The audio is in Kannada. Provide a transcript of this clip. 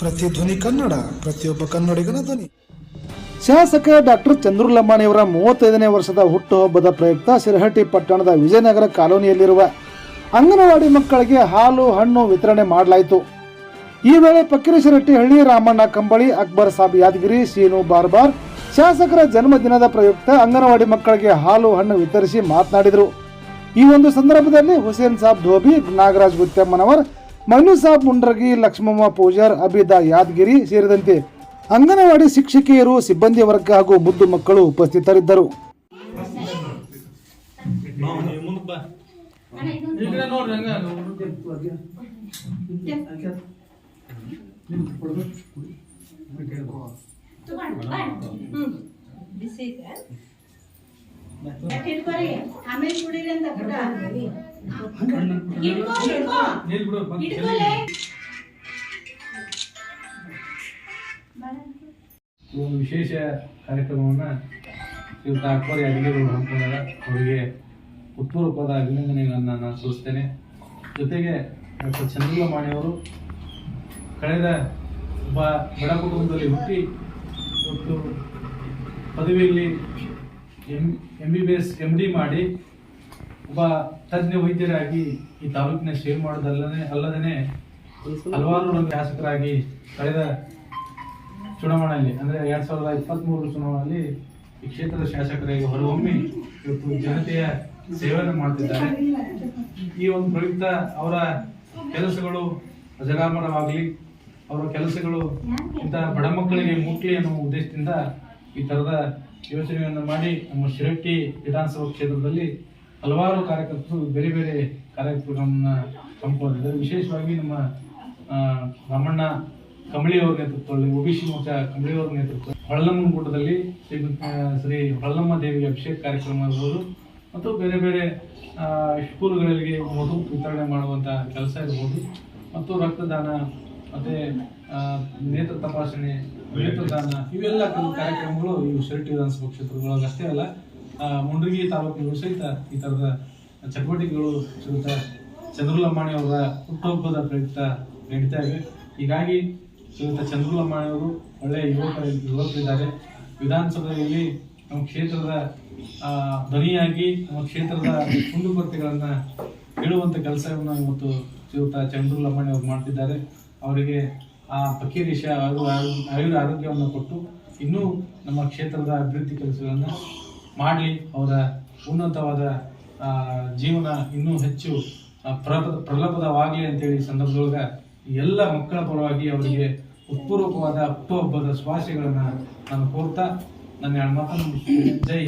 ಪ್ರತಿಧ್ವನಿ ಕನ್ನಡ, ಪ್ರತಿಯೊಬ್ಬ ಕನ್ನಡಿಗನ ಧ್ವನಿ. ಶಾಸಕ ಡಾಕ್ಟರ್ ಚಂದ್ರು ಲಂಬಾಣಿಯವರ ಮೂವತ್ತೈದನೇ ವರ್ಷದ ಹುಟ್ಟುಹಬ್ಬದ ಪ್ರಯುಕ್ತ ಶಿರಹಟ್ಟಿ ಪಟ್ಟಣದ ವಿಜಯನಗರ ಕಾಲೋನಿಯಲ್ಲಿರುವ ಅಂಗನವಾಡಿ ಮಕ್ಕಳಿಗೆ ಹಾಲು, ಹಣ್ಣು ವಿತರಣೆ ಮಾಡಲಾಯಿತು. ಈ ವೇಳೆ ಫಕೀರೇಶ್ವರಟ್ಟಿ ಹಳ್ಳಿ ರಾಮಣ್ಣ, ಕಂಬಳಿ, ಅಕ್ಬರ್ ಸಾಬ್ ಯಾದಗಿರಿ ಸೀನು ಬಾರ್ಬಾರ್ ಶಾಸಕರ ಜನ್ಮದಿನದ ಪ್ರಯುಕ್ತ ಅಂಗನವಾಡಿ ಮಕ್ಕಳಿಗೆ ಹಾಲು, ಹಣ್ಣು ವಿತರಿಸಿ ಮಾತನಾಡಿದರು. ಈ ಒಂದು ಸಂದರ್ಭದಲ್ಲಿ ಹುಸೇನ್ ಸಾಬ್ ಧೋಬಿ, ನಾಗರಾಜ್ ಗುತ್ತಮ್ಮನವರ್ ಮನು ಸಾಬ್ ಮುಂಡ್ರಗಿ, ಲಕ್ಷ್ಮಮ್ಮ ಪೂಜಾರ್, ಅಬಿದ ಯಾದಗಿರಿ ಸೇರಿದಂತೆ ಅಂಗನವಾಡಿ ಶಿಕ್ಷಕಿಯರು, ಸಿಬ್ಬಂದಿ ವರ್ಗ ಹಾಗೂ ಮುದ್ದು ಮಕ್ಕಳು ಉಪಸ್ಥಿತರಿದ್ದರು. ಬಿಸಿ ಇದೆ. ಆಮೇಲೆ ಅಂತ ಒಂದು ವಿಶೇಷ ಕಾರ್ಯಕ್ರಮವನ್ನು ಶ್ರೀಯುತ ಅಕ್ಬರಿ ಅವರು ಹಮ್ಮಿಕೊಂಡಾಗ ಅವರಿಗೆ ಉತ್ಪೂರ್ವಕವಾದ ಅಭಿನಂದನೆಗಳನ್ನು ನಾನು ಸೂಚಿಸ್ತೇನೆ ಜೊತೆಗೆ ಡಾಕ್ಟರ್ ಚಂದ್ರ ಮಾಣಿಯವರು ಕಳೆದ ಒಬ್ಬ ಬಡ ಕುಟುಂಬದಲ್ಲಿ ಹುಟ್ಟಿ ಮತ್ತು ಪದವಿಯಲ್ಲಿ M M B B S M D ಮಾಡಿ ಒಬ್ಬ ತಜ್ಞ ವೈದ್ಯರಾಗಿ ಈ ತಾಲೂಕಿನ ಸೇವೆ ಮಾಡೋದಲ್ಲದೆ ಅಲ್ಲದೇ ಹಲವಾರು ಶಾಸಕರಾಗಿ ಕಳೆದ ಚುನಾವಣೆಯಲ್ಲಿ, ಅಂದ್ರೆ ಎರಡ್ ಸಾವಿರದ ಇಪ್ಪತ್ತ್ ಮೂರು ಚುನಾವಣೆಯಲ್ಲಿ ಈ ಕ್ಷೇತ್ರದ ಶಾಸಕರಾಗಿ ಹೊರಹೊಮ್ಮಿ ಇವತ್ತು ಜನತೆಯ ಸೇವೆಯನ್ನು ಮಾಡ್ತಿದ್ದಾರೆ. ಈ ಒಂದು ಪ್ರಯುಕ್ತ ಅವರ ಕೆಲಸಗಳು ಅಜರಾಮರವಾಗಲಿ, ಅವರ ಕೆಲಸಗಳು ಇಂತಹ ಬಡ ಮಕ್ಕಳಿಗೆ ಮುಟ್ಲಿ ಅನ್ನುವ ಉದ್ದೇಶದಿಂದ ಈ ತರದ ಯೋಚನೆಯನ್ನು ಮಾಡಿ ನಮ್ಮ ಶಿರಟ್ಟಿ ವಿಧಾನಸಭಾ ಕ್ಷೇತ್ರದಲ್ಲಿ ಹಲವಾರು ಕಾರ್ಯಕರ್ತರು, ಬೇರೆ ಬೇರೆ ಕಾರ್ಯಕ್ರಮವನ್ನು ಹಮ್ಮಿಕೊಂಡಿದ್ದಾರೆ. ವಿಶೇಷವಾಗಿ ನಮ್ಮ ರಮಣ್ಣ ರಾಮಣ್ಣ ಕಂಬಳಿ ಅವರ ನೇತೃತ್ವದಲ್ಲಿ, ಒಬಿಸಿ ಮೋರ್ಚಾ ಕಂಬಳಿ ಅವರ ನೇತೃತ್ವ ಹೊಳ್ಳಮ್ಮನ ಕೂಟದಲ್ಲಿ ಶ್ರೀ ಶ್ರೀ ಹೊಳ್ಳಮ್ಮ ದೇವಿಗೆ ಅಭಿಷೇಕ ಕಾರ್ಯಕ್ರಮ ಇರ್ಬೋದು. ಮತ್ತು ಬೇರೆ ಬೇರೆ ಸ್ಕೂಲ್ಗಳಿಗೆ ಮಧು ವಿತರಣೆ ಮಾಡುವಂಥ ಕೆಲಸ ಇರ್ಬೋದು. ಮತ್ತು ರಕ್ತದಾನ, ಮತ್ತು ನೇತ್ರ ತಪಾಸಣೆ, ನೇತ್ರದಾನ, ಇವೆಲ್ಲ ಕೆಲವು ಕಾರ್ಯಕ್ರಮಗಳು ಈ ಶೆರಟಿ ವಿಧಾನಸಭಾ ಕ್ಷೇತ್ರದೊಳಗಷ್ಟೇ ಅಲ್ಲ. ಮುಂಡರಗಿ ತಾಲೂಕಿನ ಸಹಿತ ಈ ತರದ ಚಟುವಟಿಕೆಗಳು ಶ್ರೀಯುತ ಚಂದ್ರಲಮ್ಮಾಣಿ ಅವರ ಹುಟ್ಟುಹಬ್ಬದ ಪ್ರಯುಕ್ತ ನಡೀತಾ ಇವೆ ಹೀಗಾಗಿ ಶ್ರೀಯುತ ಚಂದ್ರಲಮ್ಮಾಣಿ ಅವರು ಒಳ್ಳೆಯ ಯುವಕ, ಯುವಕರಿದ್ದಾರೆ. ವಿಧಾನಸಭೆಯಲ್ಲಿ ನಮ್ಮ ಕ್ಷೇತ್ರದ ಧ್ವನಿಯಾಗಿ ನಮ್ಮ ಕ್ಷೇತ್ರದ ಕುಂದುಕೊರತೆಗಳನ್ನು ಹೇಳುವಂತ ಕೆಲಸವನ್ನು ಇವತ್ತು ಶ್ರೀಯುತ ಚಂದ್ರಲಮ್ಮಾಣಿ ಅವರು ಮಾಡ್ತಿದ್ದಾರೆ. ಅವರಿಗೆ ಆ ಫಕೀರೇಶ ಆಯುರ್ ಆಯುರ ಆರೋಗ್ಯವನ್ನು ಕೊಟ್ಟು ಇನ್ನೂ ನಮ್ಮ ಕ್ಷೇತ್ರದ ಅಭಿವೃದ್ಧಿ ಕೆಲಸಗಳನ್ನು ಮಾಡಲಿ ಅವರ ಉನ್ನತವಾದ ಜೀವನ ಇನ್ನೂ ಹೆಚ್ಚು ಆ, ಪ್ರಲಭದವಾಗಲಿ ಅಂತೇಳಿ ಸಂದರ್ಭದೊಳಗ ಎಲ್ಲ ಮಕ್ಕಳ ಪರವಾಗಿ ಅವರಿಗೆ ಉತ್ಪೂರ್ವಕವಾದ ಹುಟ್ಟುಹಬ್ಬದ ಶುಭಾಶಯಗಳನ್ನು ನಾನು ಕೋರ್ತಾ ನನ್ನ ಮಾತನ್ನು ಜೈ